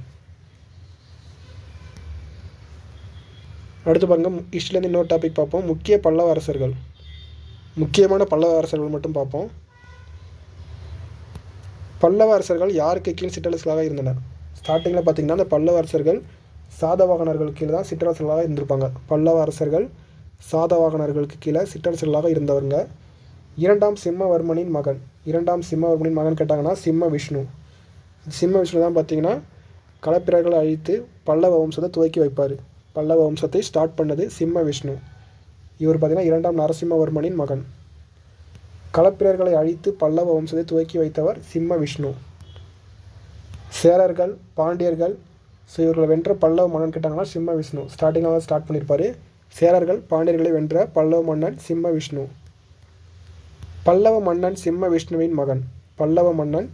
அடுத்து பாருங்க ஹிஸ்ட்ரிலேருந்து இன்னொரு டாபிக் பார்ப்போம். முக்கிய பல்லவ அரசர்கள் முக்கியமான பல்லவ அரசர்கள் மட்டும் பார்ப்போம். பல்லவ அரசர்கள் யாருக்கு கீழ் சிற்றரசர்களாக இருந்தனர்? ஸ்டார்டிங்கில் பார்த்தீங்கன்னா அந்த பல்லவ அரசர்கள் சாதவாகனர்கள் கீழே தான் சிற்றரசர்களாக இருந்திருப்பாங்க. பல்லவ அரசர்கள் சாதவாகனர்களுக்கு கீழே சிற்றரசர்களாக இருந்தவங்க இரண்டாம் சிம்மவர்மனின் மகன். இரண்டாம் சிம்மவர்மனின் மகன் கேட்டாங்கன்னா சிம்ம விஷ்ணு. சிம்ம விஷ்ணு தான் பார்த்தீங்கன்னா களப்பிரர்களை அழித்து பல்லவ வம்சத்தை துவக்கி வைப்பார். பல்லவ வம்சத்தை ஸ்டார்ட் பண்ணது சிம்ம விஷ்ணு. இவர் பார்த்தீங்கன்னா இரண்டாம் நரசிம்மவர்மனின் மகன். களப்பிரர்களை அழித்து பல்லவ வம்சத்தை துவக்கி வைத்தவர் சிம்ம விஷ்ணு. சேரர்கள் பாண்டியர்கள் ஸோ இவர்களை வென்ற பல்லவ மன்னன் கேட்டாங்கன்னா சிம்ம விஷ்ணு. ஸ்டார்டிங்காக ஸ்டார்ட் பண்ணியிருப்பார் சேரர்கள் பாண்டியர்களை வென்ற பல்லவ மன்னன் சிம்ம விஷ்ணு. பல்லவ மன்னன் சிம்ம விஷ்ணுவின் மகன். பல்லவ மன்னன்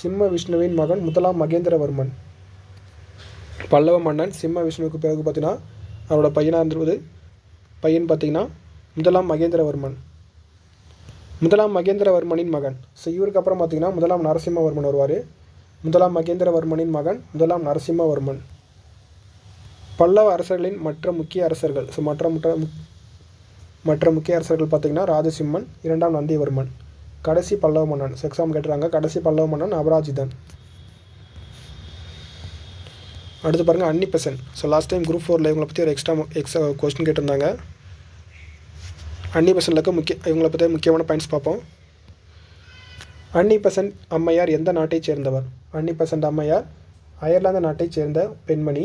சிம்ம விஷ்ணுவின் மகன் முதலாம் மகேந்திரவர்மன். பல்லவ மன்னன் சிம்ம விஷ்ணுவுக்கு பிறகு பார்த்தீங்கன்னா அவரோட பையனாக இருந்தது பையன் பார்த்தீங்கன்னா முதலாம் மகேந்திரவர்மன். முதலாம் மகேந்திரவர்மனின் மகன். ஸோ இவருக்கு அப்புறம் பார்த்தீங்கன்னா முதலாம் நரசிம்மவர்மன் வருவார். முதலாம் மகேந்திரவர்மனின் மகன் முதலாம் நரசிம்மவர்மன். பல்லவ அரசர்களின் மற்ற முக்கிய அரசர்கள். ஸோ மற்ற மற்ற முக்- மற்ற முக்கிய அரசர்கள் பார்த்தீங்கன்னா ராஜசிம்மன் இரண்டாம் நந்திவர்மன். கடைசி பல்லவ மன்னன். எக்ஸாம் கேட்டுறாங்க கடைசி பல்லவ மன்னன் அபராஜிதன். அடுத்து பாருங்கள் Annie Besant so last time group ஃபோரில் இவங்களை பற்றி ஒரு எக்ஸ்ட்ரா எக்ஸ்ட்ரா கொஸ்டின் கேட்டிருந்தாங்க. அன்னிபெசனில் இருக்க முக்கிய இவங்களை பற்றி முக்கியமான பாயிண்ட்ஸ் பார்ப்போம். அன்னிபெசன்ட் அம்மையார் எந்த நாட்டை சேர்ந்தவர்? அன்னிபெசன்ட் அம்மையார் அயர்லாந்து நாட்டை சேர்ந்த பெண்மணி.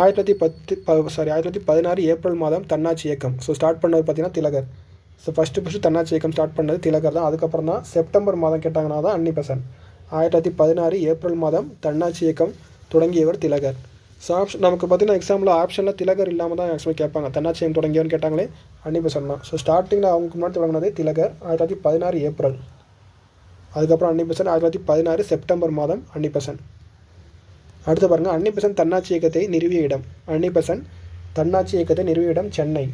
ஆயிரத்தி தொள்ளாயிரத்தி பத்து சாரி ஆயிரத்தி தொள்ளாயிரத்தி பதினாறு ஏப்ரல் மாதம் தன்னாட்சி இயக்கம். ஸோ ஸ்டார்ட் பண்ணது பார்த்தீங்கன்னா திலகர். ஸோ ஃபஸ்ட்டு ஃபஸ்ட்டு தன்னாட்சி இயக்கம் ஸ்டார்ட் பண்ணது திலகர் தான். அதுக்கப்புறம் தான் செப்டம்பர் மாதம் கேட்டாங்கன்னா தான் அன்னி பெசன்ட் ஆயிரத்தி தொள்ளாயிரத்தி பதினாறு ஏப்ரல் மாதம் தன்னாட்சி இயக்கம் தொடங்கியவர் திலகர். ஸோ ஆப்ஷன் நமக்கு பார்த்தீங்கன்னா எக்ஸாமில் ஆப்ஷனில் திலகர் இல்லாமல் தான் ஆக்சுவலாக கேட்பாங்க. தன்னாட்சியம் தொடங்கியவன்னு கேட்டாங்களே அன்னிபெசன் தான் ஸோ ஸ்டார்டிங்கில் அவங்க முன்னாடி தொடங்கினது திலகர் ஆயிரத்தி தொள்ளாயிரத்தி பதினாறு ஏப்ரல். அதுக்கப்புறம் அன்னிபெசன் ஆயிரத்தி தொள்ளாயிரத்தி பதினாறு செப்டம்பர் மாதம் அன்னிபெசன் அடுத்து பாருங்கள் அன்னிபெசன் தன்னாட்சி இயக்கத்தை நிறுவிய இடம். அன்னிபெசன் தன்னாட்சி இயக்கத்தை நிறுவிய இடம் சென்னை.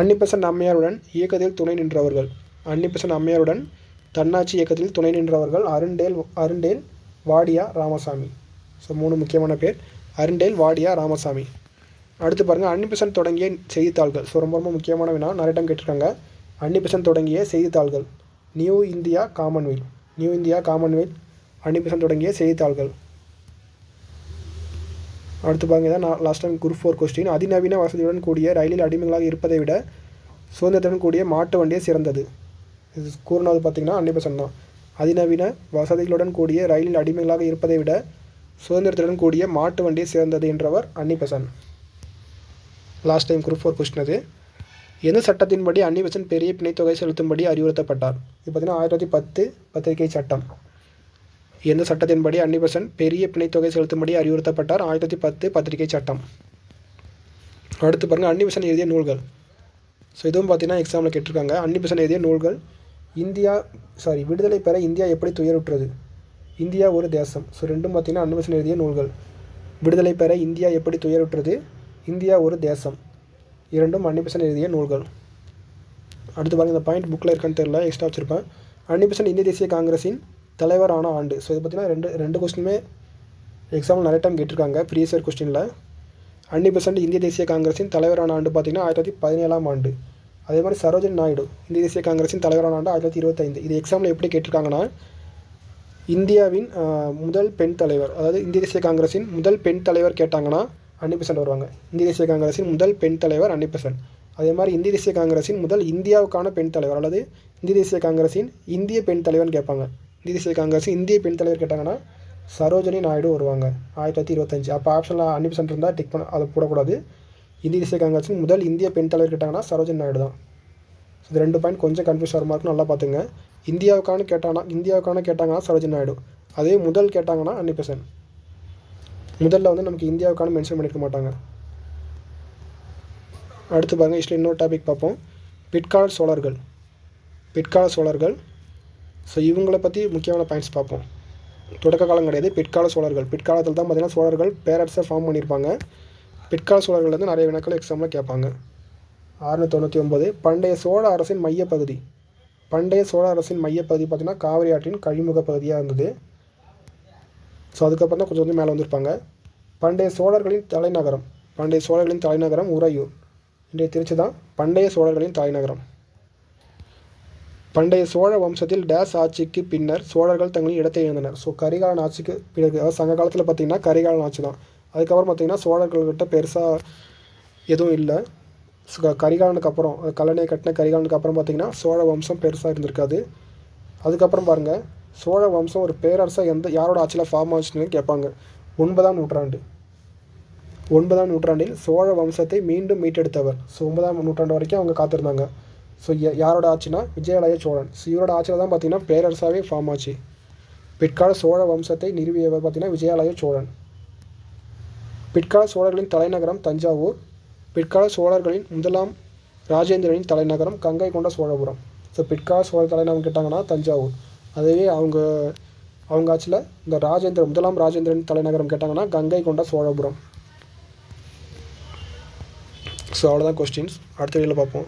அன்னிபெசன் அம்மையாருடன் இயக்கத்தில் துணை நின்றவர்கள். அன்னிபெசன் அம்மையாருடன் தன்னாட்சி இயக்கத்தில் துணை நின்றவர்கள் Arundale Arundale Wadia Ramasamy. So மூணு முக்கியமான பேர். அருண்டேல் வாடியா ராமசாமி. அடுத்து பாருங்கள் அன்னிபிசன் தொடங்கிய செய்தித்தாள்கள். ஸோ ரொம்ப ரொம்ப முக்கியமான வினா நிறைய டைம் கேட்டிருக்காங்க. அன்னிபிசன் தொடங்கிய செய்தித்தாள்கள். New India Commonwealth. New India Commonwealth Annie Besant தொடங்கிய செய்தித்தாள்கள். அடுத்து பாருங்க இதான் நான் last time group four question அதிநவீன வசதியுடன் கூடிய ரயிலில் அடிமைகளாக இருப்பதை விட சுதந்திரத்துடன் கூடிய மாட்டு வண்டியே சிறந்தது. இது கூறினது பார்த்திங்கன்னா அன்னிபசன் தான். அதிநவீன வசதிகளுடன் கூடிய ரயிலில் அடிமைகளாக இருப்பதை விட சுதந்திரத்துடன் கூடிய மாட்டு வண்டியை சேர்ந்தது என்றவர் Annie Besant last time group four question அது எந்த சட்டத்தின்படி அன்னிபசன் பெரிய பிணைத்தொகை செலுத்தும்படி அறிவுறுத்தப்பட்டார்? இது பார்த்தீங்கன்னா ஆயிரத்தி பத்து பத்திரிகை சட்டம். எந்த சட்டத்தின்படி அன்னிபசன் பெரிய பிணைத்தொகை செலுத்தும்படி அறிவுறுத்தப்பட்டார்? ஆயிரத்தி பத்து பத்திரிகை சட்டம். அடுத்து பாருங்கள் அன்னிபசன் எழுதிய நூல்கள். ஸோ இதுவும் பார்த்தீங்கன்னா எக்ஸாமில் கேட்டிருக்காங்க. அன்னிபசன் எழுதிய நூல்கள் இந்தியா சாரி விடுதலை பெற இந்தியா எப்படி துயருற்றது? இந்தியா ஒரு தேசம். ஸோ ரெண்டும் பார்த்தீங்கன்னா அன்னிபெசன் எழுதிய நூல்கள். விடுதலை பெற இந்தியா எப்படி துயருற்றது? இந்தியா ஒரு தேசம். இரண்டும் அன்னிபெசன் எழுதிய நூல்கள். அடுத்து பாருங்கள் இந்த பாயிண்ட் புக்கில் இருக்கான்னு தெரியல எக்ஸ்ட்ரா வச்சுருப்பேன். அன்னிபெசன் இந்திய தேசிய காங்கிரஸின் தலைவரான ஆண்டு. ஸோ இது பார்த்தீங்கன்னா ரெண்டு ரெண்டு கொஸ்டினுமே எக்ஸாம்பிள் நிறைய டைம் கேட்டிருக்காங்க ப்ரீவியஸ் இயர் கொஸ்டினில் அன்னி இந்திய தேசிய காங்கிரஸின் தலைவரான ஆண்டு பார்த்தீங்கன்னா ஆயிரத்தி தொள்ளாயிரத்தி பதினேழாம் ஆண்டு. அதே மாதிரி சரோஜன் நாயுடு இந்திய தேசிய காங்கிரஸின் தலைவரான ஆண்டு ஆயிரத்தி தொள்ளாயிரத்தி இருபத்தைந்து. இது எக்ஸாமில் எப்படி கேட்டிருக்காங்கன்னா இந்தியாவின் முதல் பெண் தலைவர் அதாவது இந்திய தேசிய காங்கிரஸின் முதல் பெண் தலைவர் கேட்டாங்கன்னா அன்னி பெசன்ட் வருவாங்க. இந்திய தேசிய காங்கிரஸின் முதல் பெண் தலைவர் அன்னி பெசன்ட். அதே மாதிரி இந்திய தேசிய காங்கிரஸின் முதல் இந்தியாவுக்கான பெண் தலைவர் அல்லது இந்திய தேசிய காங்கிரஸின் இந்திய பெண் தலைவர்னு கேட்பாங்க. இந்திய தேசிய காங்கிரஸின் இந்திய பெண் தலைவர் கேட்டாங்கன்னா சரோஜினி நாயுடு வருவாங்க ஆயிரத்தி தொள்ளாயிரத்தி இருபத்தஞ்சு அப்போ ஆப்ஷனில் அன்னி பெசன்ட் இருந்தால் டிக் பண்ண அதை போடக்கூடாது. இந்தி இசை காங்கிரஸின் முதல் இந்திய பெண் தலைவர் கேட்டாங்கன்னா சரோஜன் நாயுடு தான். ஸோ இது ரெண்டு பாயிண்ட் கொஞ்சம் கன்ஃபியூஸ் ஆகிற மாதிரி நல்லா பார்த்துங்க. இந்தியாவுக்கான கேட்டாங்கன்னா இந்தியாவுக்கான கேட்டாங்கன்னா சரோஜன் நாயுடு. அதே முதல் கேட்டாங்கன்னா அன்னிபெசன் முதல்ல வந்து நமக்கு இந்தியாவுக்கான மென்ஷன் பண்ணிக்க மாட்டாங்க. அடுத்து பாருங்கள் இஸ்ல இன்னொரு டாபிக் பார்ப்போம். பிற்கால சோழர்கள். பிற்கால சோழர்கள். ஸோ இவங்களை பற்றி முக்கியமான பாயிண்ட்ஸ் பார்ப்போம். தொடக்க காலம் கிடையாது பிற்கால சோழர்கள். பிற்காலத்தில் தான் பார்த்தீங்கன்னா சோழர்கள் பேரரசை ஃபார்ம் பண்ணியிருப்பாங்க பிற்கால சோழர்கள்லேருந்து நிறைய வினாக்கள் எக்ஸாமில் கேட்பாங்க. ஆறுநூற்றி தொண்ணூற்றி ஒம்பது பண்டைய சோழ அரசின் மையப்பகுதி. பண்டைய சோழ அரசின் மையப்பகுதி பார்த்திங்கன்னா காவிரி ஆற்றின் கழிமுக பகுதியாக இருந்தது. ஸோ அதுக்கப்புறம் தான் கொஞ்சம் கொஞ்சம் மேலே வந்திருப்பாங்க. பண்டைய சோழர்களின் தலைநகரம். பண்டைய சோழர்களின் தலைநகரம் உறையூர். இன்றைய திருச்சி தான் பண்டைய சோழர்களின் தலைநகரம். பண்டைய சோழ வம்சத்தில் டேஸ் ஆட்சிக்கு பின்னர் சோழர்கள் தங்களின் இடத்தை இழந்தனர். ஸோ கரிகாலன் ஆட்சிக்கு பிறகு அதாவது சங்க காலத்தில் பார்த்திங்கன்னா கரிகாலன் ஆட்சி தான். அதுக்கப்புறம் பார்த்தீங்கன்னா சோழர்கள்கிட்ட பெருசாக எதுவும் இல்லை. ஸோ க- கரிகாலனுக்கு அப்புறம் கல்லணையை கட்டின கரிகாலனுக்கு அப்புறம் பார்த்தீங்கன்னா சோழ வம்சம் பெருசாக இருந்திருக்காது. அதுக்கப்புறம் பாருங்கள் சோழ வம்சம் ஒரு பேரரசாக எந்த யாரோட ஆட்சியில் ஃபார்ம் ஆச்சுன்னு கேட்பாங்க. ஒன்பதாம் நூற்றாண்டு. ஒன்பதாம் நூற்றாண்டில் சோழ வம்சத்தை மீண்டும் மீட்டெடுத்தவர். ஸோ ஒன்பதாம் நூற்றாண்டு வரைக்கும் அவங்க காத்திருந்தாங்க. ஸோ யாரோட ஆட்சினா விஜயாலய சோழன். ஸோ இவரோட ஆட்சியில் தான் பார்த்தீங்கன்னா பேரரசாகவே ஃபார்ம் ஆச்சு. பிற்கால சோழ வம்சத்தை நிறுவியவர் பார்த்தீங்கன்னா விஜயாலய சோழன். பிற்கால சோழர்களின் தலைநகரம் தஞ்சாவூர் பிற்கால சோழர்களின் முதலாம் ராஜேந்திரனின் தலைநகரம் கங்கை கொண்ட சோழபுரம். ஸோ பிற்கால சோழர் தலைநகரம் கேட்டாங்கன்னா தஞ்சாவூர். அதுவே அவங்க அவங்க ஆட்சியில் இந்த ராஜேந்திர முதலாம் ராஜேந்திரன் தலைநகரம் கேட்டாங்கன்னா கங்கை கொண்ட சோழபுரம். ஸோ அவ்வளோதான் கொஸ்டின்ஸ் அடுத்த வீடியோவில் பார்ப்போம்.